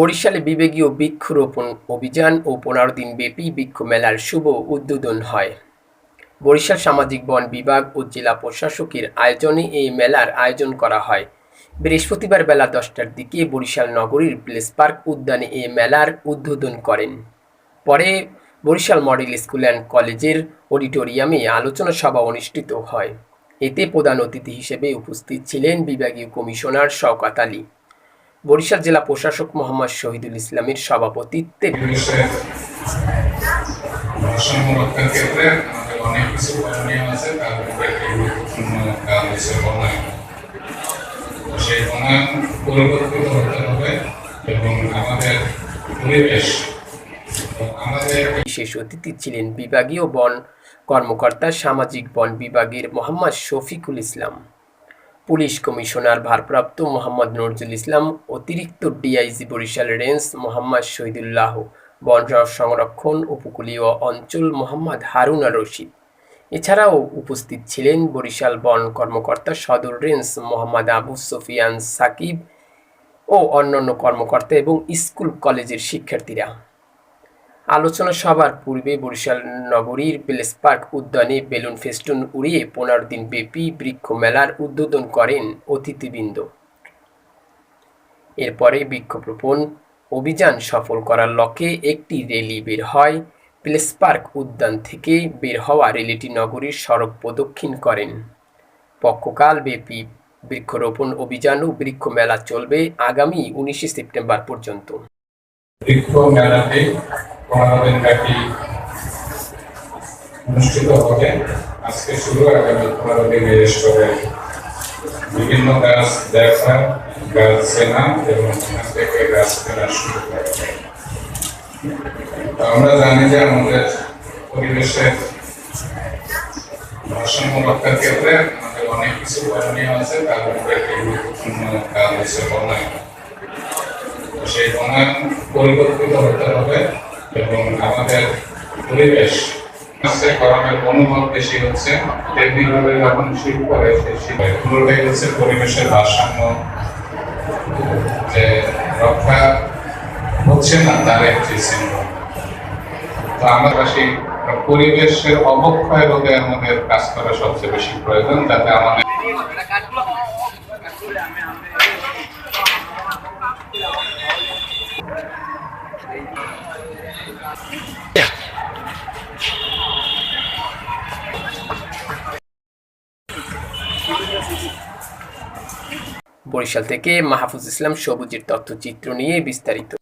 বরিশালে বিবেকীয় বৃক্ষরোপণ অভিযান ও পনেরো দিন ব্যাপী বৃক্ষ মেলার শুভ উদ্বোধন হয়। বরিশাল সামাজিক বন বিভাগ ও জেলা প্রশাসকের আয়োজনে এই মেলার আয়োজন করা হয়। বৃহস্পতিবার বেলা দশটার দিকে বরিশাল নগরীর প্লেস পার্ক উদ্যানে এই মেলার উদ্বোধন করেন। পরে বরিশাল মডেল স্কুল অ্যান্ড কলেজের অডিটোরিয়ামে আলোচনা সভা অনুষ্ঠিত হয়। এতে প্রধান অতিথি হিসেবে উপস্থিত ছিলেন বিভাগীয় কমিশনার শওকাত আলী। বরিশাল জেলা প্রশাসক মোহাম্মদ শহীদুল ইসলামের সভাপতিত্বে। বিশেষ অতিথি ছিলেন বিভাগীয় বন কর্মকর্তা, সামাজিক বন বিভাগের মোহাম্মদ শফিকুল ইসলাম। পুলিশ কমিশনার ভারপ্রাপ্ত মোহাম্মদ নজরুল ইসলাম, অতিরিক্ত ডিআইজি বরিশাল রেঞ্জ মোহাম্মদ শহীদুল্লাহ, বন সংরক্ষণ, উপকূলীয় অঞ্চল মোহাম্মদ হারুনা রশিদ। এছাড়াও উপস্থিত ছিলেন বরিশাল বন কর্মকর্তা সদর রেঞ্জ মোহাম্মদ আবু সুফিয়ান সাকিব ও অন্যান্য কর্মকর্তা এবং স্কুল কলেজের শিক্ষার্থীরা। আলোচনা সভার পূর্বে বরিশাল নগরীর প্লেস পার্ক উদ্যানে বেলুন ফেস্টুন উড়িয়ে পনেরো দিন ব্যাপী বৃক্ষ মেলার উদ্বোধন করেন অতিথিবৃন্দ। এরপরে বৃক্ষরোপণ অভিযান সফল করার লক্ষ্যে একটি র্যালি বের হয়। প্লেস পার্ক উদ্যান থেকে বের হওয়া র্যালিটি নগরীর সড়ক প্রদক্ষিণ করেন। পক্ষকাল ব্যাপী বৃক্ষরোপণ অভিযান ও বৃক্ষ মেলা চলবে আগামী উনিশে সেপ্টেম্বর পর্যন্ত। বৃক্ষ মেলাটি ব্যাপী অনুষ্ঠিত হবে। আজকে শুরু আগামী পনেরো দিন শেষ করে। বিভিন্ন গাছ দেখা, গাছ চেনা এবং এখান থেকে গাছ কেনা শুরু করে আমরা জানি যে আমাদের পরিবেশের ভারসাম্য রক্ষার ক্ষেত্রে আমাদের অনেক কিছু করণীয় আছে, তার মধ্যে একটি গুরুত্বপূর্ণ কাজ হচ্ছে বনায়ন। সেই বনায়ন পরিবর্তিত হতে হবে। এবং আমাদের পরিবেশ গরমের অনুভব বেশি হচ্ছে। তেমনি ভাবে যখন শীত পড়ে, সেই শীত পুরোটাই হচ্ছে পরিবেশের ভারসাম্য, যে রক্ষা হচ্ছে না, তার একটি সিম্বল তো আমার পাশে পরিবেশের অবক্ষয় রোধে আমাদের কাজ করা সবচেয়ে বেশি প্রয়োজন, যাতে আমাদের বরিশাল থেকে মাহফুজ ইসলাম সবুজের তথ্যচিত্র নিয়ে বিস্তারিত।